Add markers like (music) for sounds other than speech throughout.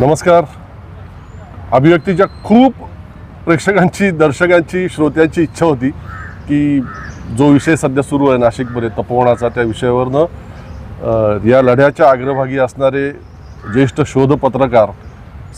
नमस्कार. अभिव्यक्तीच्या खूप प्रेक्षकांची दर्शकांची श्रोत्यांची इच्छा होती की जो विषय सध्या सुरू आहे नाशिकमध्ये तपोवनाचा त्या विषयावरनं या लढ्याच्या अग्रभागी असणारे ज्येष्ठ शोध पत्रकार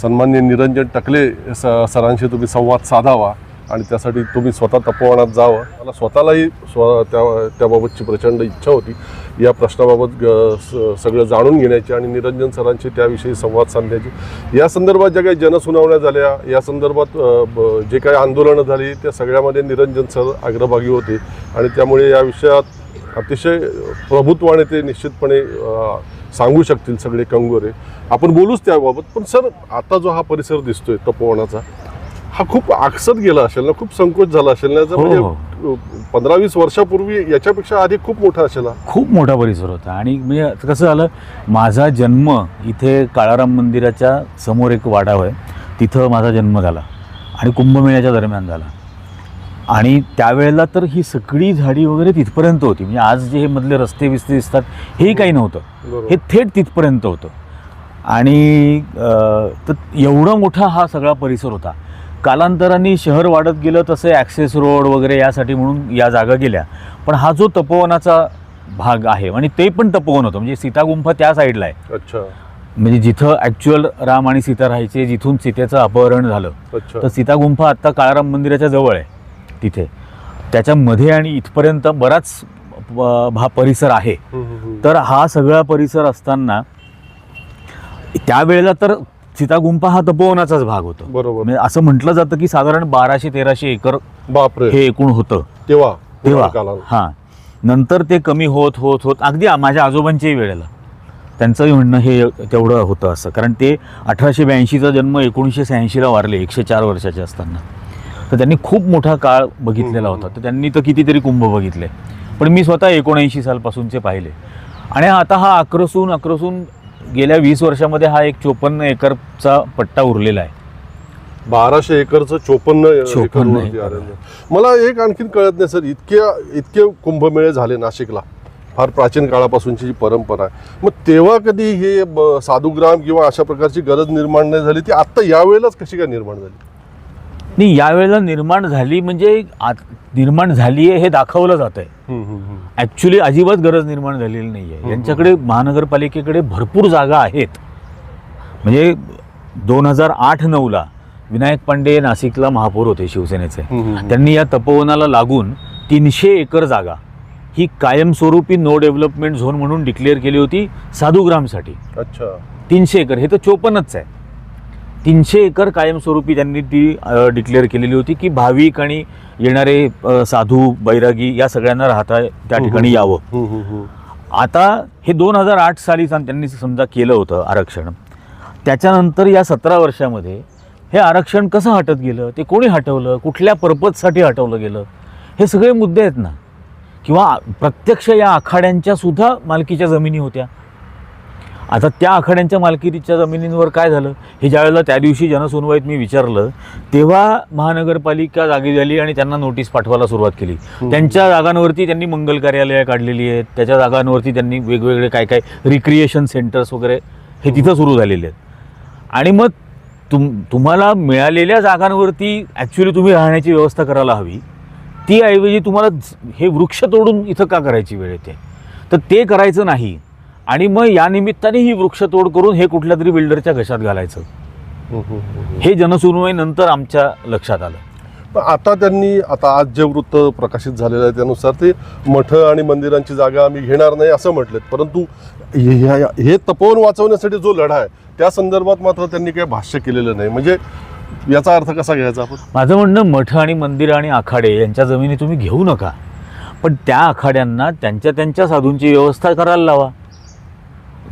सन्मान्य निरंजन टकले स सरांशी तुम्ही संवाद साधावा आणि त्यासाठी तुम्ही स्वतः तपोवनात जावं. मला स्वतःलाही स्व त्या त्याबाबतची प्रचंड इच्छा होती. या प्रश्नाबाबत ग- स- सगळं जाणून घेण्याची आणि निरंजन सरांशी त्याविषयी संवाद साधण्याची. या संदर्भात ज्या काही जनसुनावण्या झाल्या या संदर्भात ब- जे काही आंदोलनं झाली त्या सगळ्यामध्ये निरंजन सर अग्रभागी होते आणि त्यामुळे या विषयात अतिशय प्रभुत्वाने ते निश्चितपणे सांगू शकतील सगळे कंगोरे. आपण बोलूच त्याबाबत पण सर आता जो हा परिसर दिसतोय तपोवनाचा हा खूप आकसत गेला असेल ना खूप संकोच झाला असेल ना हो, म्हणजे पंधरा वीस वर्षापूर्वी याच्यापेक्षा आधी खूप मोठा असेल हा. खूप मोठा परिसर होता. आणि म्हणजे कसं झालं माझा जन्म इथे काळाराम मंदिराच्या समोर एक वाडा आहे तिथं माझा जन्म झाला आणि कुंभमेळ्याच्या दरम्यान झाला. आणि त्यावेळेला तर ही सगळी झाडी वगैरे तिथपर्यंत होती. म्हणजे आज जे हे मधले रस्ते बिस्ते दिसतात हेही काही नव्हतं. हे थेट तिथपर्यंत होतं. आणि तर एवढा मोठा हा सगळा परिसर होता. कालांतराने शहर वाढत गेलं तसे ॲक्सेस रोड वगैरे यासाठी म्हणून या जागा गेल्या. पण हा जो तपोवनाचा भाग आहे आणि ते पण तपोवन होतं म्हणजे सीतागुंफा त्या साईडला आहे. अच्छा. म्हणजे जिथं ॲक्च्युअल राम आणि सीता राहायचे जिथून सीतेचं अपहरण झालं. अच्छा. तर सीतागुंफा आत्ता काळाराम मंदिराच्या जवळ आहे तिथे. त्याच्यामध्ये आणि इथपर्यंत बराच हा परिसर आहे. तर हा सगळा परिसर असताना त्यावेळेला तर सीतागुंफा हा तपोवनाचाच भाग होता. बरोबर. म्हणजे असं म्हटलं जातं की साधारण बाराशे तेराशे एकर बापरे. हे एकूण होतं. तेव्हा तेव्हा. हां. नंतर ते कमी होत होत होत. अगदी माझ्या आजोबांच्याही वेळेला त्यांचंही म्हणणं हे तेवढं होतं असं. कारण ते अठराशे ब्याऐंशीचा जन्म एकोणीसशे शहाऐंशीला वारले एकशे चार वर्षाचे असताना. तर त्यांनी खूप मोठा काळ बघितलेला होता. तर त्यांनी तर कितीतरी कुंभ बघितले. पण मी स्वतः एकोणऐंशी सालपासूनचे पाहिले. आणि आता हा आक्रसून आक्रसून गेल्या वीस वर्षामध्ये हा एक चोपन्न एकरचा पट्टा उरलेला आहे. बाराशे एकरचं चोपन्न चोपन्न एकर. मला एक आणखीन कळत नाही सर. इतक्या इतके कुंभमेळे झाले नाशिकला. फार प्राचीन काळापासूनची जी परंपरा आहे. मग तेव्हा कधी हे ब- साधुग्राम किंवा अशा प्रकारची गरज निर्माण नाही झाली? ती आत्ता यावेळेलाच कशी काय निर्माण झाली? नाही यावेळेला निर्माण झाली म्हणजे निर्माण झाली आहे हे दाखवलं जात आहे. ॲक्च्युली अजिबात गरज निर्माण झालेली नाही आहे यांच्याकडे महानगरपालिकेकडे भरपूर जागा आहेत. म्हणजे दोन हजार आठ नऊला विनायक पांडे नाशिकला महापौर होते शिवसेनेचे. त्यांनी या तपोवनाला लागून तीनशे एकर जागा ही कायमस्वरूपी नो डेव्हलपमेंट झोन म्हणून डिक्लेअर केली होती साधुग्रामसाठी. अच्छा. तीनशे एकर. हे तर चोपन्नच आहे. तीनशे एकर कायमस्वरूपी त्यांनी ती डिक्लेअर केलेली होती की भाविक आणि येणारे साधू बैरागी या सगळ्यांना राहता त्या ठिकाणी यावं. आता हे दोन हजार आठ साली त्यांनी समजा केलं होतं आरक्षण. त्याच्यानंतर या सतरा वर्षामध्ये हे आरक्षण कसं हटत गेलं? ते कोणी हटवलं? कुठल्या पर्पजसाठी हटवलं गेलं? हे सगळे मुद्दे आहेत ना. किंवा प्रत्यक्ष या आखाड्यांच्या सुद्धा मालकीच्या जमिनी होत्या. आता त्या आखाड्यांच्या मालकीच्या जमिनींवर काय झालं? हे ज्यावेळेला त्या दिवशी जनसुनवाईत मी विचारलं तेव्हा महानगरपालिका जागी झाली आणि त्यांना नोटीस पाठवायला सुरुवात केली. त्यांच्या जागांवरती त्यांनी मंगल कार्यालयं काढलेली आहेत. त्याच्या जागांवरती त्यांनी वेगवेगळे काय काय रिक्रिएशन सेंटर्स वगैरे हे तिथं सुरू झालेले आहेत. आणि मग तुम तुम्हाला मिळालेल्या जागांवरती ॲक्च्युली तुम्ही राहण्याची व्यवस्था करायला हवी. ती ऐवजी तुम्हाला हे वृक्ष तोडून इथं का करायची वेळ येते? तर ते करायचं नाही. आणि मग या निमित्ताने ही वृक्षतोड करून हे कुठल्या तरी बिल्डरच्या घशात घालायचं. हे जनसुनवाई नंतर आमच्या लक्षात आलं. पण आता त्यांनी आता आज जे वृत्त प्रकाशित झालेलं आहे त्यानुसार ते मठ आणि मंदिरांची जागा आम्ही घेणार नाही असं म्हटलेत. परंतु हे तपोवन वाचवण्यासाठी जो लढा आहे त्या संदर्भात मात्र त्यांनी काही भाष्य केलेलं नाही. म्हणजे याचा अर्थ कसा घ्यायचा आपण? माझं म्हणणं मठ आणि मंदिर आणि आखाडे यांच्या जमिनी तुम्ही घेऊ नका. पण त्या आखाड्यांना त्यांच्या त्यांच्या साधूंची व्यवस्था करायला लावा.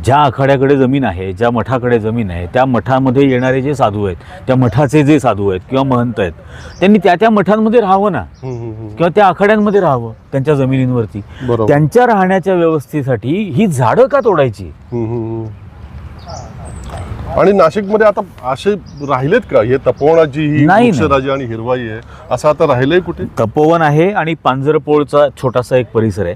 ज्या आखाड्याकडे जमीन आहे ज्या मठाकडे जमीन आहे त्या मठामध्ये येणारे जे साधू आहेत त्या मठाचे जे साधू आहेत किंवा महंत आहेत त्यांनी त्या त्या मठांमध्ये राहावं ना. किंवा त्या आखाड्यांमध्ये राहावं त्यांच्या जमिनींवरती? त्यांच्या राहण्याच्या व्यवस्थेसाठी ही झाडं का तोडायची. आणि नाशिकमध्ये आता असे राहिलेत का? हे तपोवनाची ही. वृक्षराजी आणि हिरवाई आहे. असं आता राहिलंय कुठे? तपोवन आहे आणि पांजरपोळचा छोटासा एक परिसर आहे.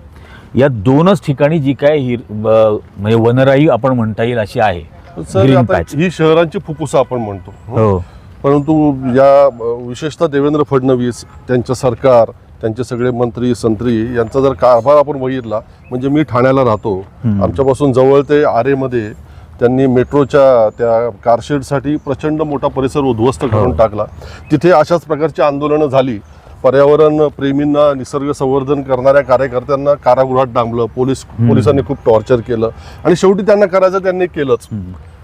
या दोनच ठिकाणी जी काय हिर ब- म्हणजे वनराई आपण म्हणता येईल अशी आहे सर Green आता patch. ही शहरांची फुफ्फुसं आपण म्हणतो हो परंतु या अ, विशेषतः देवेंद्र फडणवीस त्यांचं सरकार त्यांचे सगळे मंत्री संत्री यांचा जर कारभार आपण बघितला म्हणजे मी ठाण्याला राहतो हम्म. आमच्यापासून जवळ ते आरेमध्ये त्यांनी मेट्रोच्या त्या कारशेडसाठी प्रचंड मोठा परिसर उद्ध्वस्त करून हो. टाकला तिथे अशाच प्रकारची आंदोलनं झाली पर्यावरण प्रेमींना निसर्ग संवर्धन करणाऱ्या कार्यकर्त्यांना कारागृहात डांबलं पोलीस पोलिसांनी खूप टॉर्चर केलं आणि शेवटी त्यांना करायचं त्यांनी केलंच.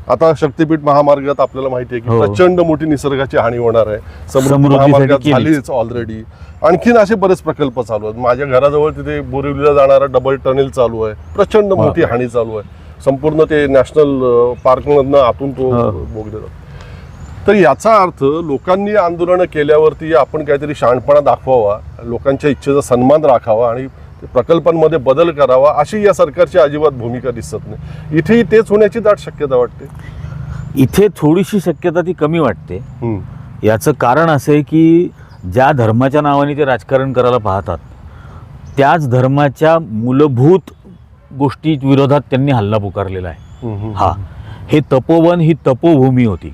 आता शक्तीपीठ महामार्गात आपल्याला माहिती आहे की हो. प्रचंड मोठी निसर्गाची हानी होणार आहे समृद्धी महामार्गात. झालीच ऑलरेडी आणखीन असे बरेच प्रकल्प चालू आहेत माझ्या घराजवळ तिथे बोरिवलीला जाणारा डबल टनेल चालू आहे प्रचंड वा. मोठी हानी चालू आहे संपूर्ण ते नॅशनल पार्कमधनं आतून तो हो. बोगले जातो तर याचा अर्थ लोकांनी आंदोलनं केल्यावरती आपण काहीतरी शहाणपणा दाखवावा लोकांच्या इच्छेचा सन्मान राखावा आणि प्रकल्पांमध्ये बदल करावा अशी या सरकारची अजिबात भूमिका दिसत नाही. इथेही तेच होण्याची दाट शक्यता वाटते? इथे थोडीशी शक्यता ती कमी वाटते. याचं कारण असं आहे की ज्या धर्माच्या नावाने ते राजकारण करायला पाहतात त्याच धर्माच्या मूलभूत गोष्टी विरोधात त्यांनी हल्ला पुकारलेला आहे. हा. हे तपोवन ही तपोभूमी होती.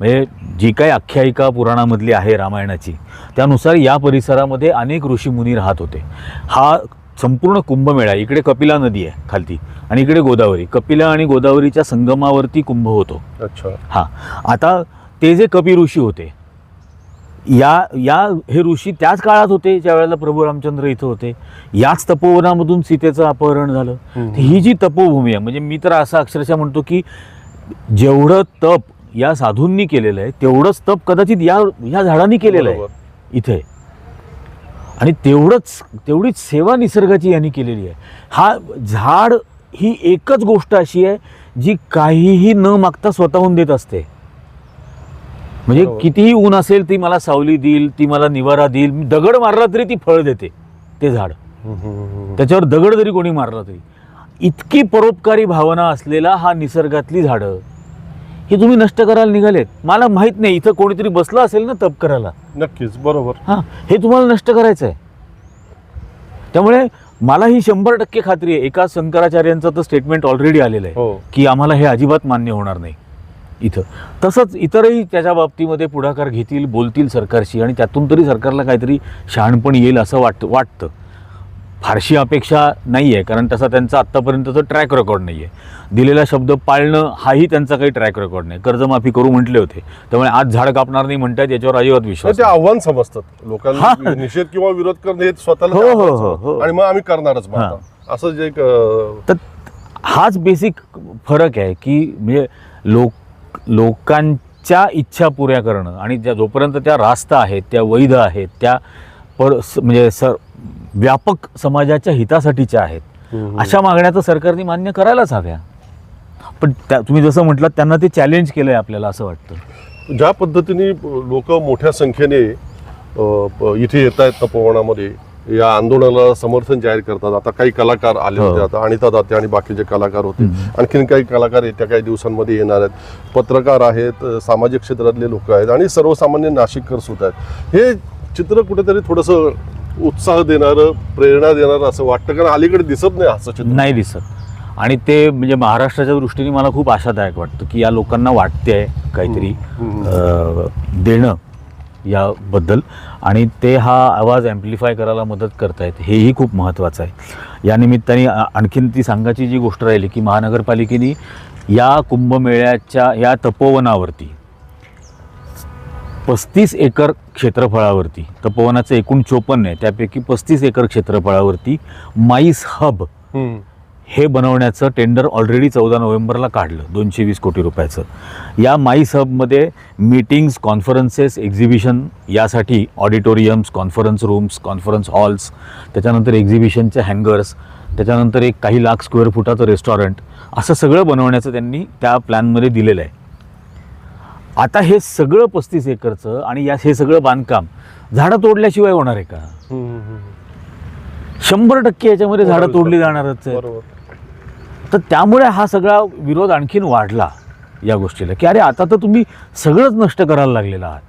म्हणजे जी काही आख्यायिका पुराणामधली आहे रामायणाची त्यानुसार या परिसरामध्ये अनेक ऋषीमुनी राहत होते. हा संपूर्ण कुंभमेळा इकडे कपिला नदी आहे खालती आणि इकडे गोदावरी. कपिला आणि गोदावरीच्या संगमावरती कुंभ होतो. अच्छा. हा. आता ते जे कपी ऋषी होते या या हे ऋषी त्याच काळात होते ज्या वेळेला प्रभू रामचंद्र इथं होते. याच तपोवनामधून सीतेचं अपहरण झालं. ही जी तपोभूमी आहे म्हणजे मी तर असं अक्षरशः म्हणतो की जेवढं तप या साधूंनी केलेलं आहे तेवढंच तप कदाचित या या झाडांनी केलेलं आहे. इथे आणि तेवढंच तेवढीच सेवा निसर्गाची यांनी केलेली आहे हा झाड ही एकच गोष्ट अशी आहे जी काहीही न मागता स्वतःहून देत असते म्हणजे. कितीही ऊन असेल ती मला सावली देईल ती मला निवारा देईल दगड मारला तरी ती फळ देते ते झाड. त्याच्यावर दगड जरी कोणी मारला तरी इतकी परोपकारी भावना असलेला हा निसर्गातली झाडं हे तुम्ही नष्ट करायला निघालेत मला माहीत नाही इथं कोणीतरी बसलं असेल ना तप करायला. नक्कीच बरोबर. हां हे तुम्हाला नष्ट करायचं आहे त्यामुळे मला ही शंभर टक्के खात्री आहे एका शंकराचार्यांचं तर स्टेटमेंट ऑलरेडी आलेलं आहे हो. की आम्हाला हे अजिबात मान्य होणार नाही इथं. तसंच इतरही त्याच्या बाबतीमध्ये पुढाकार घेतील बोलतील सरकारशी आणि त्यातून तरी सरकारला काहीतरी शहाणपण येईल असं वाट वाटतं. फारशी अपेक्षा नाही आहे कारण तसा त्यांचा आत्तापर्यंतचा ट्रॅक रेकॉर्ड नाही आहे दिलेला शब्द पाळणं हाही त्यांचा काही ट्रॅक रेकॉर्ड नाही कर्जमाफी करू म्हटले होते त्यामुळे आज झाड कापणार नाही म्हणतात याच्यावर अजिबात विश्वास ते. आव्हान समजतात हा. लोकांना निषेध किंवा विरोध करणे हे स्वतःला हो, हो, हो. हो. आणि मग आम्ही करणारच. असं जे तर हाच बेसिक फरक आहे की म्हणजे लोक लोकांच्या इच्छा पुऱ्या करणं आणि ज्या जोपर्यंत त्या रास्त आहेत त्या वैध आहेत त्या पर म्हणजे स व्यापक समाजाच्या हितासाठीच्या आहेत. अशा मागण्या तर सरकारने मान्य करायलाच हव्या. पण त्या तुम्ही जसं म्हटलं त्यांना ते चॅलेंज केलं आहे आपल्याला असं वाटतं. ज्या पद्धतीने लोक मोठ्या संख्येने अं, प- इथे येत आहेत तपोवनामध्ये या आंदोलनाला समर्थन जाहीर करतात. आता काही कलाकार आले हो. होते आता अनिता दाते आणि बाकीचे कलाकार होते. आणखीन काही कलाकार येत्या काही दिवसांमध्ये येणार आहेत. पत्रकार आहेत अं, सामाजिक क्षेत्रातले लोक आहेत आणि सर्वसामान्य नाशिककर सुद्धा आहेत. हे चित्र कुठेतरी थोडंसं उत्साह देणारं प्रेरणा देणारं असं वाटतं कारण अलीकडे दिसत नाही असं चित्र. नाही दिसत. आणि ते म्हणजे महाराष्ट्राच्या दृष्टीने मला खूप आशादायक वाटतं की या लोकांना वाटते आहे काहीतरी देणं याबद्दल. आणि ते हा आवाज ॲम्प्लिफाय करायला मदत करतायत हेही खूप महत्त्वाचं आहे. या निमित्ताने आणखीन ती सांगायची जी गोष्ट राहिली की महानगरपालिकेने या कुंभमेळ्याच्या या तपोवनावरती पस्तीस एकर क्षेत्रफळावरती तपोवनाचं एकूण चोपन्न आहे त्यापैकी पस्तीस एकर क्षेत्रफळावरती माईस हब. हे बनवण्याचं टेंडर ऑलरेडी चौदा नोव्हेंबरला काढलं दोनशे वीस कोटी रुपयाचं या माईस हबमध्ये मीटिंग्स कॉन्फरन्सेस एक्झिबिशन यासाठी auditoriums conference rooms conference halls त्याच्यानंतर एक्झिबिशनचे हँगर्स त्याच्यानंतर एक काही लाख स्क्वेअर फुटाचं रेस्टॉरंट असं सगळं बनवण्याचं त्यांनी त्या प्लॅनमध्ये दिलेलं आहे आता हे सगळं पस्तीस एकरचं आणि या हे सगळं बांधकाम झाडं तोडल्याशिवाय होणार आहे का. शंभर टक्के याच्यामध्ये झाडं तोडली. जाणारच आहे बरोबर तर त्यामुळे हा सगळा विरोध आणखीन वाढला या गोष्टीला की अरे आता तर तुम्ही सगळंच नष्ट करायला लागलेला आहात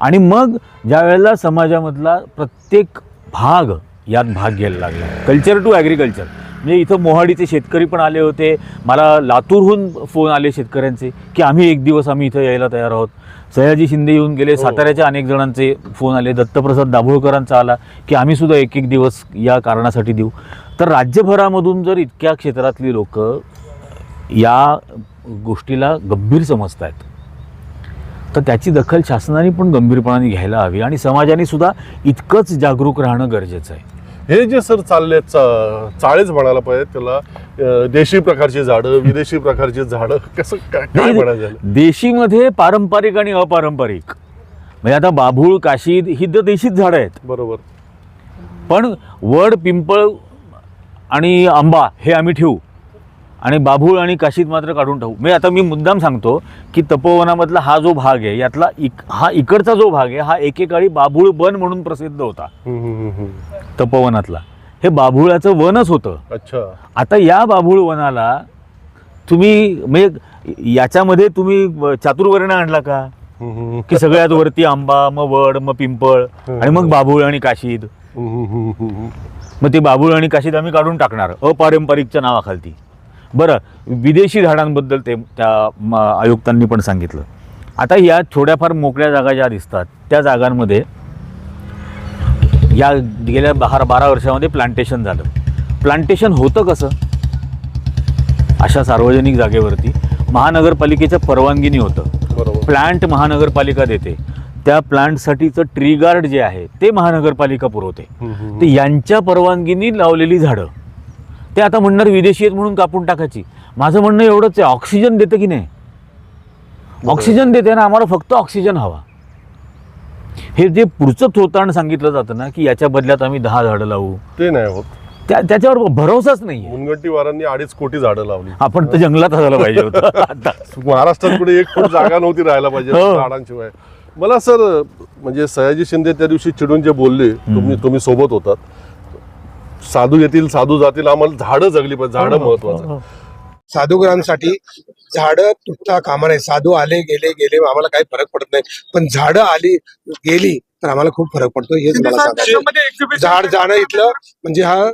आणि मग ज्या वेळेला समाजामधला प्रत्येक भाग यात भाग घ्यायला लागला. कल्चर टू ॲग्रिकल्चर म्हणजे इथं मोहाडीचे शेतकरी पण आले होते. मला लातूरहून फोन आले शेतकऱ्यांचे की आम्ही एक दिवस आम्ही इथं यायला तयार आहोत. सयाजी शिंदे येऊन गेले साताऱ्याच्या अनेक जणांचे फोन आले. दत्तप्रसाद दाभोळकरांचा आला की आम्ही सुद्धा एक एक दिवस या कारणासाठी देऊ. तर राज्यभरामधून जर इतक्या क्षेत्रातली लोक या गोष्टीला गंभीर समजत आहेत तर त्याची दखल शासनाने पण गंभीरपणाने घ्यायला हवी आणि समाजाने सुद्धा इतकंच जागरूक राहणं गरजेचं आहे. हे जे सर चालले चा- चाळेच म्हणायला पाहिजे त्याला देशी प्रकारची झाडं विदेशी प्रकारची झाडं (laughs) कसं काय काय म्हणायचं याला? देशीमध्ये पारंपरिक आणि अपारंपरिक. म्हणजे आता बाभूळ काशीद ही तर देशीच झाडं आहेत. बरोबर. पण वड पिंपळ आणि आंबा हे आम्ही ठेवू. आणि बाभूळ आणि काशीद मात्र काढून टाकू. म्हणजे आता मी मुद्दाम सांगतो की तपोवनामधला हा जो भाग आहे यातला इक हा इकडचा जो भाग आहे हा एकेकाळी बाभूळ वन म्हणून प्रसिद्ध होता. तपोवनातला. हे बाभुळाचं वनच होतं. अच्छा. आता या बाभूळ वनाला तुम्ही म्हणजे याच्यामध्ये तुम्ही चातुर्वर्ण आणला का? की सगळ्यात वरती आंबा मग वड मग पिंपळ आणि मग बाभूळ आणि काशीद. मग ते बाभूळ आणि काशीद आम्ही काढून टाकणार अपारंपरिकच्या नावाखालती. बरं विदेशी झाडांबद्दल ते त्या आयुक्तांनी पण सांगितलं. आता या थोड्याफार मोकळ्या जागा ज्या दिसतात त्या जागांमध्ये या गेल्या बारा बारा वर्षामध्ये प्लांटेशन झालं. प्लांटेशन होतं कसं? अशा सार्वजनिक जागेवरती महानगरपालिकेच्या परवानगीने होतं. प्लांट महानगरपालिका देते. त्या प्लांटसाठीचं ट्री गार्ड जे आहे ते महानगरपालिका पुरवते. तर यांच्या परवानगीने लावलेली झाडं. ते आता म्हणणार विदेशी आहेत म्हणून कापून टाकायची. माझं म्हणणं एवढंच आहे ऑक्सिजन देतं की नाही? ऑक्सिजन देते ना आम्हाला फक्त ऑक्सिजन हवा. हे जे पुढचं थोताण सांगितलं जातं ना की याच्या बदल्यात आम्ही दहा झाडं लावू. ते नाही होत. त्या त्याच्यावर भरोसाच नाही मुनगंटीवारांनी अडीच कोटी झाडं लावली. आपण तर जंगलात झालं पाहिजे होतं. (laughs) आता महाराष्ट्रात कुठे एक फूट जागा नव्हती राहायला पाहिजे हो. झाडांशिवाय. मला सर म्हणजे सयाजी शिंदे त्या दिवशी चिडून जे बोलले तुम्ही तुम्ही सोबत होतात. साधू येतील साधू जातील आम्हाला झाडं जगली पाहिजे झाडं महत्वाचं आहे. साधूग्रांसाठी झाडं तुटता कामा नाही साधू आले गेले गेले आम्हाला काही फरक पडत नाही. पण झाडं आली गेली तर आम्हाला खूप फरक पडतो हेच मला सांगायचं झाड जाणं इथलं म्हणजे हा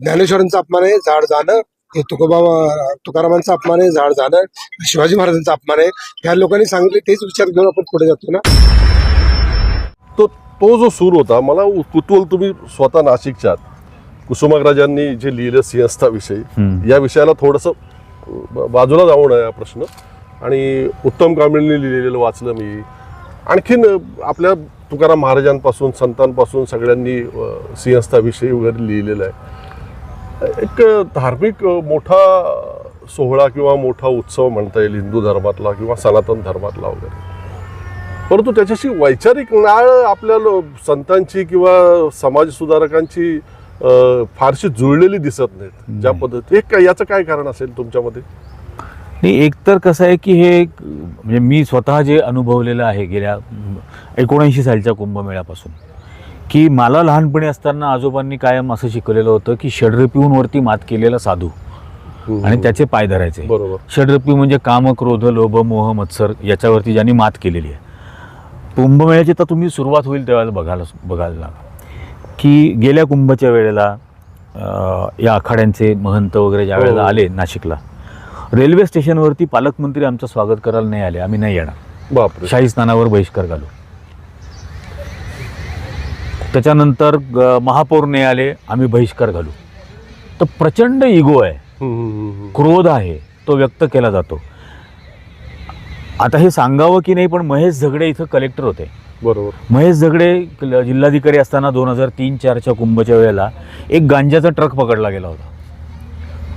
ज्ञानेश्वरांचा अपमान आहे झाड जाणं हे तुकोबा तुकारामांचा अपमान आहे झाड जाणं शिवाजी महाराजांचा अपमान आहे. ह्या लोकांनी सांगितले तेच विचार घेऊन आपण पुढे जातो ना. तो तो जो सूर होता मला कुतूहल तुम्ही स्वतः नाशिकच्या. कुसुमाग्रजांनी जे लिहिलं सिंहस्थाविषयी या विषयाला थोडंसं बाजूला जाऊ नये हा प्रश्न. आणि उत्तम कांबळेंनी लिहिलेलं वाचलं मी. आणखीन आपल्या तुकाराम महाराजांपासून संतांपासून सगळ्यांनी सिंहस्थाविषयी वगैरे लिहिलेलं आहे. एक धार्मिक मोठा सोहळा किंवा मोठा उत्सव म्हणता येईल हिंदू धर्मातला किंवा सनातन धर्मातला वगैरे. परंतु त्याच्याशी वैचारिक नाळ आपल्या संतांची किंवा समाज सुधारकांची फारशी जुळलेली दिसत नाहीत. ज्या पद्धती हे काय याचं काय कारण असेल तुमच्यामध्ये? नाही एक तर कसं आहे की हे म्हणजे मी स्वतः जे अनुभवलेलं आहे गेल्या एकोणऐंशी सालच्या कुंभमेळ्यापासून की मला लहानपणी असताना आजोबांनी कायम असं शिकवलेलं होतं की षडरिपूंवरती मात केलेला साधू आणि त्याचे पाय धरायचे. बरोबर. षडरिपू म्हणजे काम क्रोध लोभ मोह मत्सर याच्यावरती ज्यांनी मात केलेली आहे. कुंभमेळ्याची तर तुम्ही सुरुवात होईल त्यावेळेला बघायला बघायला लागा की गेल्या कुंभच्या वेळेला या आखाड्यांचे महंत वगैरे ज्या वेळेला हो. आले नाशिकला रेल्वे स्टेशनवरती पालकमंत्री आमचं स्वागत करायला नाही आले. आम्ही नाही येणार. बापरे. शाही स्नानावर बहिष्कार घालू. त्याच्यानंतर महापौर नाही आले आम्ही बहिष्कार घालू. तर प्रचंड इगो आहे. क्रोध आहे. तो व्यक्त केला जातो. आता हे सांगावं की नाही पण महेश झगडे इथं कलेक्टर होते. बरोबर. महेश झगडे जिल्हाधिकारी असताना दोन हजार तीन चारच्या कुंभच्या वेळेला एक गांजाचा ट्रक पकडला गेला होता.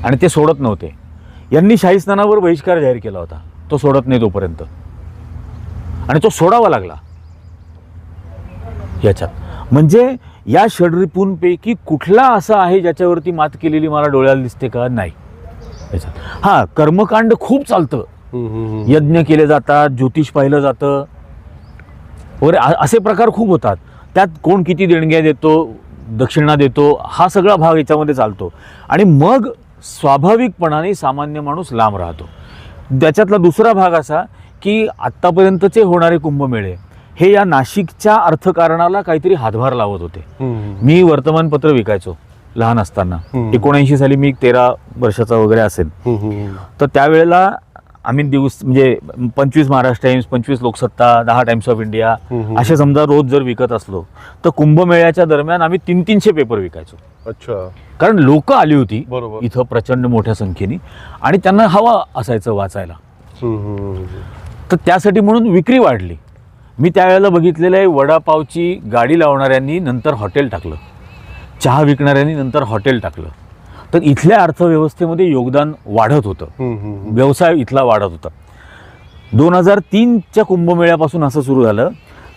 आणि ते सोडत नव्हते. यांनी शाही स्नानावर बहिष्कार जाहीर केला होता. तो सोडत नाही तोपर्यंत. आणि तो सोडावा लागला. याच्यात. म्हणजे या षडरिपूंपैकी कुठला असा आहे ज्याच्यावरती मात केलेली मला डोळ्याला दिसते का? नाही. याच्यात. हां कर्मकांड खूप चालतं. यज्ञ केले जातात ज्योतिष पाहिलं जातं. वगैरे असे प्रकार खूप होतात. त्यात कोण किती देणग्या देतो दक्षिणा देतो हा सगळा भाग याच्यामध्ये चालतो. आणि मग स्वाभाविकपणाने सामान्य माणूस लांब राहतो. त्याच्यातला दुसरा भाग असा की आत्तापर्यंतचे होणारे कुंभमेळे हे या नाशिकच्या अर्थकारणाला काहीतरी हातभार लावत होते. मी वर्तमानपत्र विकायचो लहान असताना. एकोणऐंशी साली मी तेरा वर्षाचा वगैरे असेल. तर त्यावेळेला आम्ही दिवस म्हणजे पंचवीस महाराष्ट्र टाइम्स पंचवीस लोकसत्ता दहा टाइम्स ऑफ इंडिया. असे समजा रोज जर विकत असलो तर कुंभमेळ्याच्या दरम्यान आम्ही तीन तीनशे पेपर विकायचो. अच्छा. कारण लोक आली होती बरोबर. इथं प्रचंड मोठ्या संख्येने आणि त्यांना हवा असायचं वाचायला. तर त्यासाठी म्हणून विक्री वाढली. मी त्यावेळेला बघितलेलं आहे वडापावची गाडी लावणाऱ्यांनी नंतर हॉटेल टाकलं. चहा विकणाऱ्यांनी नंतर हॉटेल टाकलं. तर इथल्या अर्थव्यवस्थेमध्ये योगदान वाढत होतं. व्यवसाय इथला वाढत होता. दोन हजार तीनच्या कुंभमेळ्यापासून असं सुरू झालं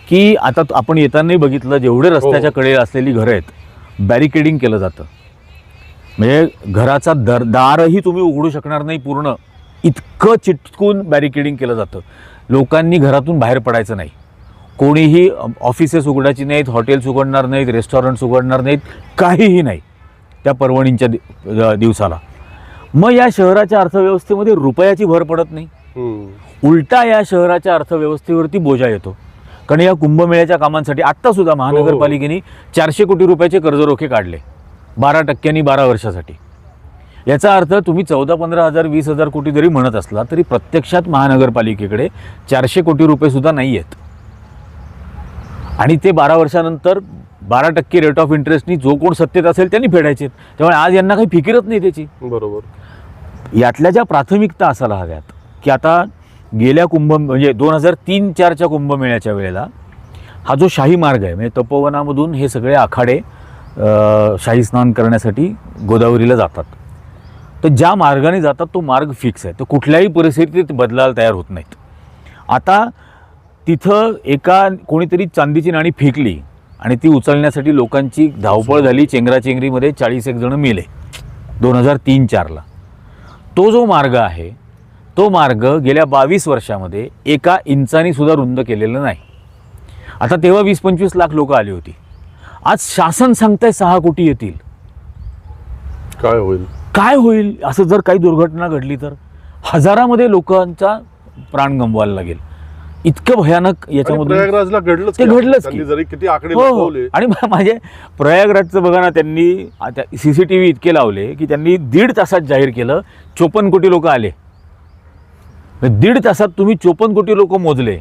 की आता आपण येतानाही बघितलं जेवढे रस्त्याच्या हो. कडे असलेली घरं आहेत बॅरिकेडिंग केलं जातं. म्हणजे घराचा दर दारही तुम्ही उघडू शकणार नाही पूर्ण. इतकं चिटकून बॅरिकेडिंग केलं जातं. लोकांनी घरातून बाहेर पडायचं नाही. कोणीही ऑफिसेस उघडायची नाहीत हॉटेल्स उघडणार नाहीत रेस्टॉरंट्स उघडणार नाहीत काहीही नाही. त्या पर्वणींच्या दि- दिवसाला. मग या शहराच्या अर्थव्यवस्थेमध्ये रुपयाची भर पडत नाही. उलटा या शहराच्या अर्थव्यवस्थेवरती बोजा येतो. कारण या कुंभमेळ्याच्या कामांसाठी आत्ता सुद्धा महानगरपालिकेने चारशे कोटी रुपयाचे कर्जरोखे काढले. बारा टक्क्यांनी बारा वर्षासाठी. याचा अर्थ तुम्ही चौदा पंधरा हजार वीस हजार कोटी जरी म्हणत असला तरी प्रत्यक्षात महानगरपालिकेकडे चारशे कोटी रुपये सुद्धा नाही आहेत. आणि ते बारा वर्षानंतर बारा टक्के रेट ऑफ इंटरेस्टनी जो कोण सत्तेत असेल त्यांनी फेडायचे. त्यामुळे आज यांना काही फिकीरच नाही त्याची. बरोबर. यातल्या ज्या प्राथमिकता असायला हव्यात की आता गेल्या कुंभ म्हणजे दोन हजार तीन चारच्या कुंभमेळ्याच्या वेळेला हा जो शाही मार्ग आहे म्हणजे तपोवनामधून हे सगळे आखाडे शाही स्नान करण्यासाठी गोदावरीला जातात. तर ज्या मार्गाने जातात तो मार्ग फिक्स आहे. तर कुठल्याही परिस्थितीत बदलायला तयार होत नाहीत. आता तिथं एका कोणीतरी चांदीची नाणी फेकली आणि ती उचलण्यासाठी लोकांची धावपळ झाली. चेंगराचेंगरीमध्ये चाळीस एक जण मेले. दोन हजार तीन चारला. तो जो मार्ग आहे तो मार्ग गेल्या बावीस वर्षामध्ये एका इंचानी सुद्धा रुंद केलेला नाही. आता तेव्हा वीस पंचवीस लाख लोक आली होती. आज शासन सांगताय सहा कोटी येतील. काय होईल? काय होईल? असं जर काही दुर्घटना घडली तर? हजारामध्ये लोकांचा प्राण गमवायला लागेल. इतकं भयानक आणि याच्यामधून प्रयागराजला घडलंच ते. घडलंच की. जरी किती आकडे हो हो. लपवले. आणि मा- माझे प्रयागराजचं बघा ना त्यांनी आता सी सी टी व्ही इतके लावले की त्यांनी दीड तासात जाहीर केलं चोपन्न कोटी लोक आले. म्हणजे दीड तासात तुम्ही चोपन्न कोटी लोक मोजले.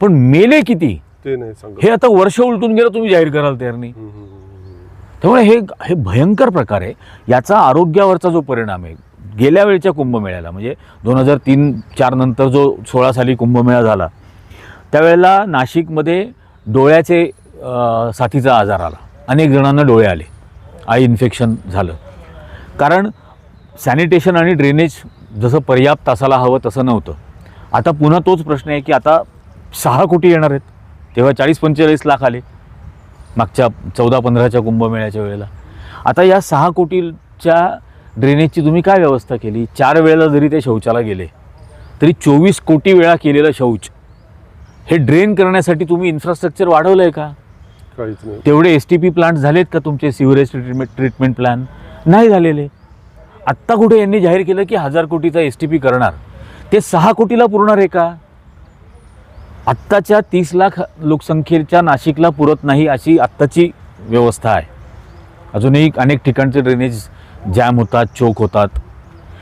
पण मेले किती? ते नाही सांगत. हे आता वर्ष उलटून गेलं तुम्ही जाहीर कराल तयार नाही हम्म, हम्म, हम्म. त्यामुळे हे हे भयंकर प्रकार आहे. याचा आरोग्यावरचा जो परिणाम आहे गेल्या वेळच्या कुंभमेळ्याला म्हणजे दोन हजार तीन चार नंतर जो सोळा साली कुंभमेळा झाला त्यावेळेला नाशिकमध्ये डोळ्याचे साथीचा आजार आला. अनेक जणांना डोळे आले. आय इन्फेक्शन झालं. कारण सॅनिटेशन आणि ड्रेनेज जसं पर्याप्त असायला हवं तसं नव्हतं. आता पुन्हा तोच प्रश्न आहे की आता सहा कोटी येणार आहेत. तेव्हा चाळीस पंचेचाळीस लाख आले. मागच्या चौदा पंधराच्या कुंभमेळ्याच्या वेळेला. आता या सहा कोटीच्या ड्रेनेजची तुम्ही काय व्यवस्था केली? चार वेळेला जरी ते शौचाला गेले तरी चोवीस कोटी वेळा केलेलं शौच हे ड्रेन करण्यासाठी तुम्ही इन्फ्रास्ट्रक्चर वाढवलं आहे का? काहीच नाही. तेवढे एस टी पी प्लांट झालेत का तुमचे? सिवरेज ट्रीटमेंट ट्रीटमेंट प्लॅन नाही झालेले. आत्ता कुठे यांनी जाहीर केलं की हजार कोटीचा एस टी पी करणार? ते सहा कोटीला पुरणार आहे का? आत्ताच्या तीस लाख लोकसंख्येच्या नाशिकला पुरत नाही अशी आत्ताची व्यवस्था आहे. अजूनही अनेक ठिकाणचे ड्रेनेज जॅम होतात चोक होतात.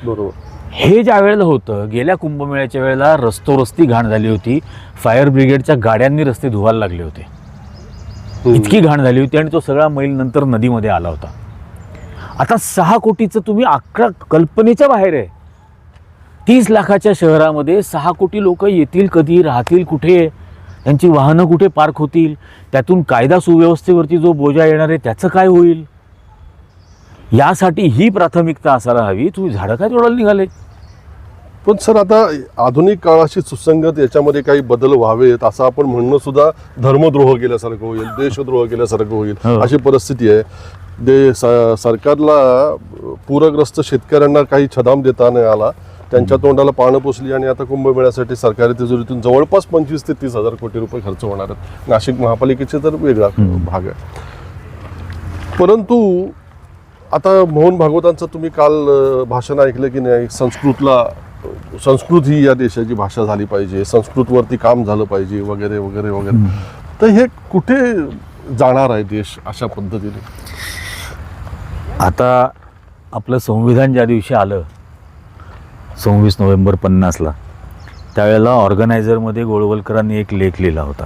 बरोबर. हे ज्या वेळेला होतं गेल्या कुंभमेळ्याच्या वेळेला रस्तोरस्ती घाण झाली होती. फायर ब्रिगेडच्या गाड्यांनी रस्ते धुवायला लागले होते. इतकी घाण झाली होती आणि तो सगळा मैल नंतर नदीमध्ये आला होता. आता सहा कोटीचं तुम्ही आकडा कल्पनेच्या बाहेर आहे. तीस लाखाच्या शहरामध्ये सहा कोटी लोक येतील कधी राहतील कुठे? त्यांची वाहनं कुठे पार्क होतील? त्यातून कायदा सुव्यवस्थेवरती जो बोजा येणार आहे त्याचं काय होईल? यासाठी ही प्राथमिकता असायला हवी. तुम्ही झाडं काय तोडायला निघाले? पण सर आता आधुनिक काळाशी सुसंगत याच्यामध्ये काही बदल व्हावेत असं आपण म्हणणं सुद्धा धर्मद्रोह केल्यासारखं होईल देशद्रोह केल्यासारखं होईल हो. अशी परिस्थिती आहे. दे सरकारला पूरग्रस्त शेतकऱ्यांना काही छदाम देता नाही आला. त्यांच्या तोंडाला पानं पुसली आणि आता कुंभमेळ्यासाठी सरकारी तिजोरीतून जवळपास पंचवीस ते तीस हजार कोटी रुपये खर्च होणार आहेत. नाशिक महापालिकेचे तर वेगळा. भाग आहे. परंतु आता मोहन भागवतांचं तुम्ही काल भाषण ऐकलं की नाही? संस्कृतला संस्कृत ही या देशाची भाषा झाली पाहिजे संस्कृतवरती काम झालं पाहिजे वगैरे वगैरे वगैरे. तर हे कुठे जाणार आहे देश अशा पद्धतीने? आता आपलं संविधान ज्या दिवशी आलं सव्वीस नोव्हेंबर पन्नासला त्यावेळेला ऑर्गनायझरमध्ये गोळवलकरांनी एक लेख लिहिला होता.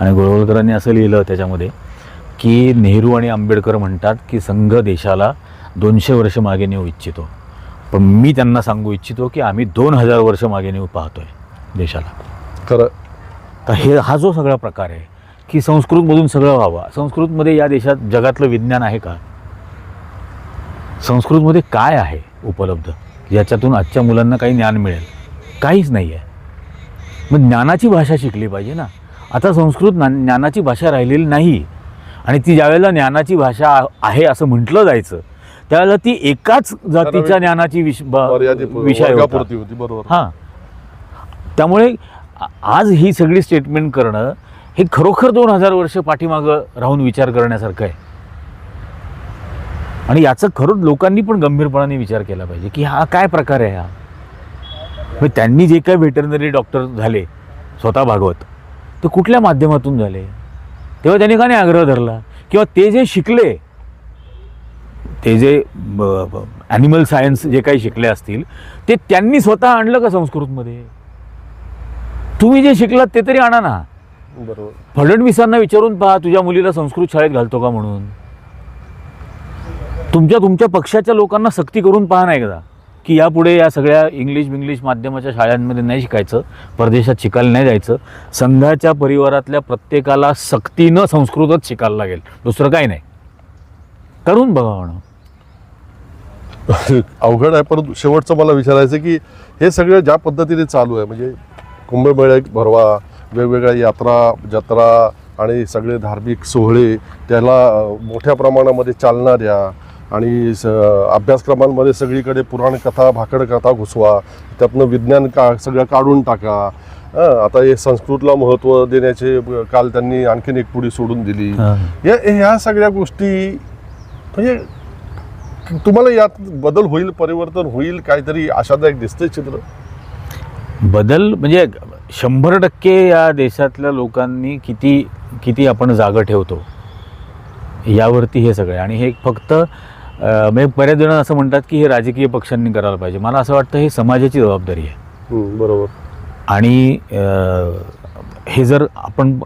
आणि गोळवलकरांनी असं लिहिलं त्याच्यामध्ये की नेहरू आणि आंबेडकर म्हणतात की संघ देशाला दोनशे वर्ष मागे नेऊ इच्छितो. पण मी त्यांना सांगू इच्छितो की आम्ही दोन हजार वर्ष मागे नेऊ पाहतोय देशाला. खरं. तर हे हा जो सगळा प्रकार आहे की संस्कृतमधून सगळं व्हावं. संस्कृतमध्ये या देशात जगातलं विज्ञान आहे का? संस्कृतमध्ये काय आहे उपलब्ध? याच्यातून आजच्या मुलांना काही ज्ञान मिळेल. काहीच नाही आहे. मग ज्ञानाची भाषा शिकली पाहिजे ना. आता संस्कृत ज्ञा ज्ञानाची भाषा राहिलेली नाही. आणि ती ज्यावेळेला ज्ञानाची भाषा आहे असं म्हटलं जायचं त्यावेळेला ती एकाच जातीच्या ज्ञानाची विष विषय हां. त्यामुळे आज ही सगळी स्टेटमेंट करणं हे खरोखर दोन हजार वर्ष पाठीमागं राहून विचार करण्यासारखं आहे. आणि याचं खरंच लोकांनी पण गंभीरपणाने विचार केला पाहिजे की हा काय प्रकार आहे हा? मग त्यांनी जे काय व्हेटरनरी डॉक्टर झाले स्वतः भागवत ते कुठल्या माध्यमातून झाले? तेव्हा त्यांनी का नाही आग्रह धरला? किंवा ते जे शिकले ते जे ॲनिमल सायन्स जे काही शिकले असतील ते त्यांनी स्वतः आणलं का संस्कृतमध्ये? तुम्ही जे शिकलात ते तरी आणा ना. बरोबर. फडणवीसांना विचारून पहा तुझ्या मुलीला संस्कृत शाळेत घालतो का म्हणून? तुमच्या तुमच्या पक्षाच्या लोकांना सक्ती करून पहा नाही एकदा. की यापुढे या सगळ्या इंग्लिश बिंग्लिश माध्यमाच्या शाळांमध्ये नाही शिकायचं परदेशात शिकायला नाही जायचं संघाच्या परिवारातल्या प्रत्येकाला सक्तीनं संस्कृतच शिकायला लागेल. दुसरं काही नाही. करून बघा म्हणून. (laughs) अवघड आहे परंतु शेवटचं मला विचारायचं की हे सगळं ज्या पद्धतीने चालू आहे म्हणजे कुंभमेळा भरवा वेगवेगळ्या यात्रा जत्रा आणि सगळे धार्मिक सोहळे त्याला मोठ्या प्रमाणामध्ये चालणाऱ्या आणि स अभ्यासक्रमांमध्ये सगळीकडे पुराण कथा भाकड कथा घुसवा त्यातनं विज्ञान का सगळं काढून टाका. आता हे संस्कृतला महत्त्व देण्याचे काल त्यांनी आणखीन एक पुढी सोडून दिली. या ह्या सगळ्या गोष्टी म्हणजे तुम्हाला यात बदल होईल परिवर्तन होईल काहीतरी आशादायक दिसतंय चित्र? बदल म्हणजे शंभर टक्के या देशातल्या लोकांनी किती किती आपण जागं ठेवतो. यावरती हे सगळे आणि हे फक्त म्हणजे बऱ्याच जण असं म्हणतात की हे राजकीय पक्षांनी करायला पाहिजे. मला असं वाटतं हे समाजाची जबाबदारी आहे. बरोबर. आणि हे जर आपण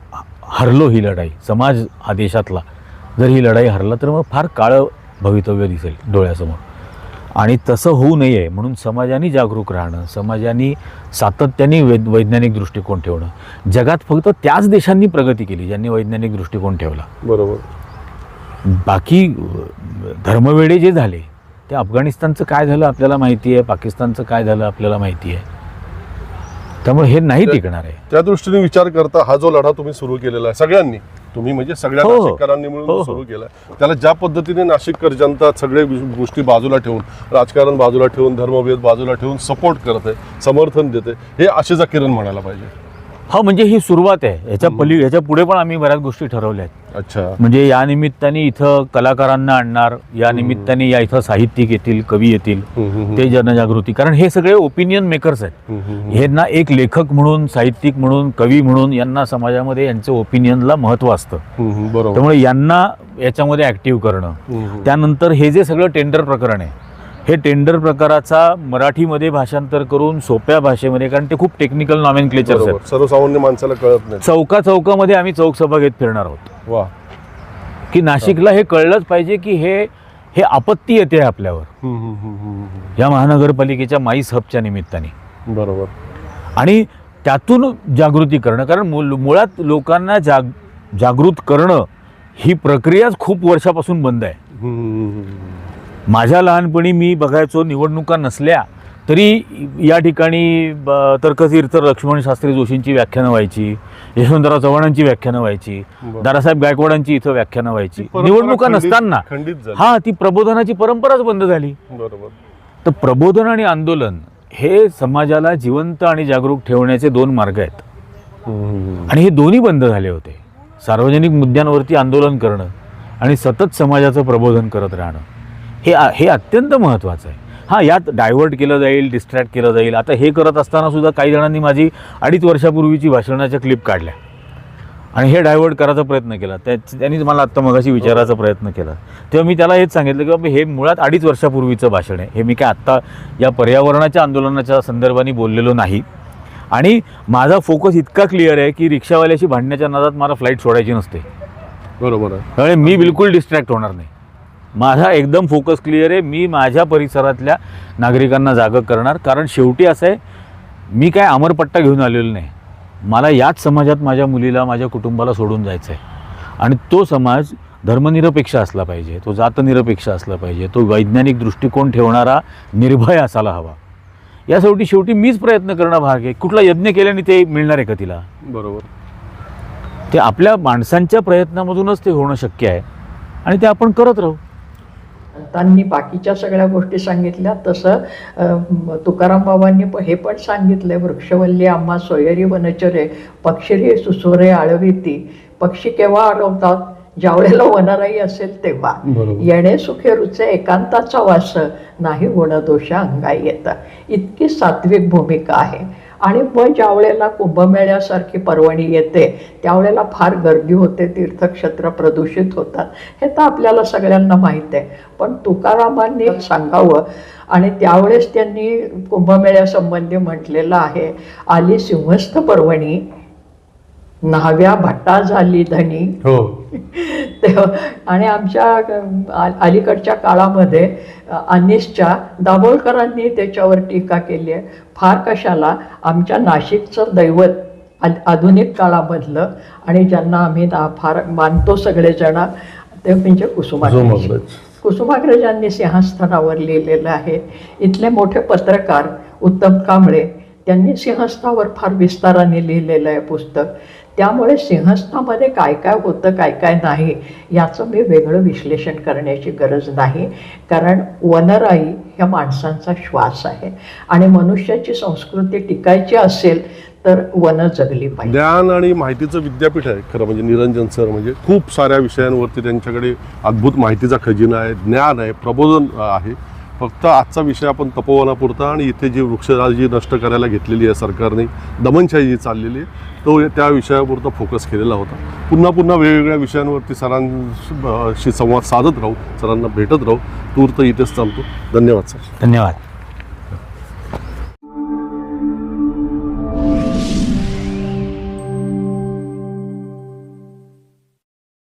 हरलो ही लढाई समाज हा देशातला जर ही लढाई हरला तर मग फार काळं भवितव्य दिसेल डोळ्यासमोर. आणि तसं होऊ नये म्हणून समाजाने जागरूक राहणं समाजाने सातत्याने वैद वैज्ञानिक दृष्टिकोन ठेवणं. जगात फक्त त्याच देशांनी प्रगती केली ज्यांनी वैज्ञानिक दृष्टिकोन ठेवला. बरोबर. बाकी धर्मवेडे जे झाले ते अफगाणिस्तानचं काय झालं आपल्याला माहिती आहे पाकिस्तानचं काय झालं आपल्याला माहिती आहे त्यामुळे हे नाही टिकणार आहे. त्या दृष्टीने विचार करता हा जो लढा तुम्ही सुरू केलेला आहे सगळ्यांनी तुम्ही म्हणजे सगळ्या हो, हो. नाशिककरांनी मिळून हो, हो. सुरू केला त्याला ज्या पद्धतीने नाशिककर जनता सगळे गोष्टी बाजूला ठेवून राजकारण बाजूला ठेवून धर्मभेद बाजूला ठेवून सपोर्ट करते समर्थन देते हे आशेचा किरण म्हणायला पाहिजे. हा म्हणजे ही सुरुवात आहे. याच्या पली याच्यापुढे पण आम्ही बऱ्याच गोष्टी ठरवल्या आहेत. अच्छा. म्हणजे या निमित्ताने इथं कलाकारांना आणणार या निमित्ताने या इथं साहित्यिक येतील कवी येतील ते जनजागृती. कारण हे सगळे ओपिनियन मेकर्स आहेत. यांना एक लेखक म्हणून साहित्यिक म्हणून कवी म्हणून यांना समाजामध्ये यांचं ओपिनियनला महत्त्व असतं. त्यामुळे यांना याच्यामध्ये ॲक्टिव्ह करणं. त्यानंतर हे जे सगळं टेंडर प्रकरण आहे हे टेंडर प्रकाराचा मराठीमध्ये भाषांतर करून सोप्या भाषेमध्ये कारण ते खूप टेक्निकल नॉमेन बरोबर. सर्वसामान्य माणसाला कळत नाही. चौका चौकामध्ये आम्ही चौक सभा घेत फिरणार आहोत. वा. की नाशिकला हे कळलंच पाहिजे की हे हे आपत्ती येते आपल्यावर. या महानगरपालिकेच्या माईस हबच्या निमित्ताने. बरोबर. आणि त्यातून जागृती करणं कारण मुळात लोकांना जाग जागृत करणं ही प्रक्रियाच खूप वर्षापासून बंद आहे. माझ्या लहानपणी मी बघायचो निवडणुका नसल्या तरी या ठिकाणी ब- तर्कतीर्थ लक्ष्मण शास्त्री जोशींची व्याख्यानं व्हायची यशवंतराव चव्हाणांची व्याख्यानं व्हायची. दादासाहेब गायकवाडांची इथं व्याख्यानं व्हायची. निवडणुका नसताना. हा ती प्रबोधनाची परंपराच बंद झाली. बरोबर. तर प्रबोधन आणि आंदोलन हे समाजाला जिवंत आणि जागरूक ठेवण्याचे दोन मार्ग आहेत. आणि हे दोन्ही बंद झाले होते. सार्वजनिक मुद्द्यांवरती आंदोलन करणं आणि सतत समाजाचं प्रबोधन करत राहणं. हे हे अत्यंत महत्त्वाचं आहे. हां यात डायव्हर्ट केलं जाईल डिस्ट्रॅक्ट केलं जाईल. आता हे करत असताना सुद्धा काही जणांनी माझी अडीच वर्षापूर्वीची भाषणाच्या क्लिप काढल्या. आणि हे डायव्हर्ट करायचा प्रयत्न केला. त्या त्यांनी मला आत्ता मगाशी विचारायचा प्रयत्न केला. तेव्हा मी त्याला हेच सांगितलं की बाबा हे मुळात अडीच वर्षापूर्वीचं भाषण आहे. हे मी काय आत्ता या पर्यावरणाच्या आंदोलनाच्या संदर्भाने बोललेलो नाही. आणि माझा फोकस इतका क्लिअर आहे की रिक्षावाल्याशी भांडण्याच्या नादात मला फ्लाईट सोडायची नसते. बरोबर आहे. त्यामुळे मी बिलकुल डिस्ट्रॅक्ट होणार नाही. माझा एकदम फोकस क्लिअर आहे. मी माझ्या परिसरातल्या नागरिकांना जागं करणार. कारण शेवटी असं आहे मी काय अमरपट्टा घेऊन आलेलो नाही. मला याच समाजात माझ्या मुलीला माझ्या कुटुंबाला सोडून जायचं आहे आणि तो समाज धर्मनिरपेक्ष असला पाहिजे तो जातनिरपेक्ष असला पाहिजे तो वैज्ञानिक दृष्टिकोन ठेवणारा निर्भय असायला हवा. यासाठी शेवटी मीच प्रयत्न करणं भाग आहे. कुठला यज्ञ केल्याने ते मिळणार आहे का तिला? बरोबर. ते आपल्या माणसांच्या प्रयत्नामधूनच ते होणं शक्य आहे. आणि ते आपण करत राहू. त्यांनी बाकीच्या सगळ्या गोष्टी सांगितल्या. तसं तुकाराम बाबांनी प- हे पण सांगितलंय वृक्षवल्ली आम्हा सोयरी वनचरे पक्षी सुसोरे आळविती. पक्षी केव्हा आडवतात ज्यावेळेला वनराई असेल तेव्हा. येणे सुखे रुचे एकांताचा वास. नाही गुणदोषा अंगाई येता. इतकी सात्विक भूमिका आहे. आणि मग ज्या वेळेला कुंभमेळ्यासारखी पर्वणी येते त्यावेळेला फार गर्दी होते तीर्थक्षेत्र प्रदूषित होतात. हे तर आपल्याला सगळ्यांना माहीत आहे. पण तुकारामांनी सांगावं आणि त्यावेळेस त्यांनी कुंभमेळ्यासंबंधी म्हटलेलं आहे आली सिंहस्थ पर्वणी न्हाव्या भट्टा झाली धनी. हो. तेव्हा (laughs) आणि आमच्या अलीकडच्या काळामध्ये अनिसच्या दाभोळकरांनी त्याच्यावर टीका केली आहे. फार कशाला? आमच्या नाशिकचं दैवत आधुनिक काळामधलं आणि ज्यांना आम्ही फार मानतो सगळेजण ते म्हणजे कुसुमाग्रज. कुसुमाग्रज. कुसुमाग्रजांनी सिंहस्थानावर लिहिलेलं आहे. इथले मोठे पत्रकार उत्तम कांबळे त्यांनी सिंहस्थावर फार विस्ताराने लिहिलेलं आहे पुस्तक. त्यामुळे सिंहस्थामध्ये काय काय होतं काय काय नाही याचं मी वेगळं विश्लेषण करण्याची गरज नाही. कारण वनराई ह्या माणसांचा श्वास आहे. आणि मनुष्याची संस्कृती टिकायची असेल तर वनं जगली पाहिजे. ज्ञान आणि माहितीचं विद्यापीठ आहे खरं म्हणजे निरंजन सर म्हणजे खूप साऱ्या विषयांवरती त्यांच्याकडे अद्भुत माहितीचा खजिना आहे ज्ञान आहे प्रबोधन आहे. फक्त आजचा विषय आपण तपोवनापुरता आणि इथे जी वृक्षराज जी नष्ट करायला घेतलेली आहे सरकारने दमनशाही जी चाललेली आहे तो त्या विषयापुरता फोकस केलेला होता. पुन्हा पुन्हा वेगवेगळ्या विषयांवरती सरांशी संवाद साधत राहू सरांना भेटत राहू. तूर्त इथेच थांबतो. धन्यवाद सर. धन्यवाद.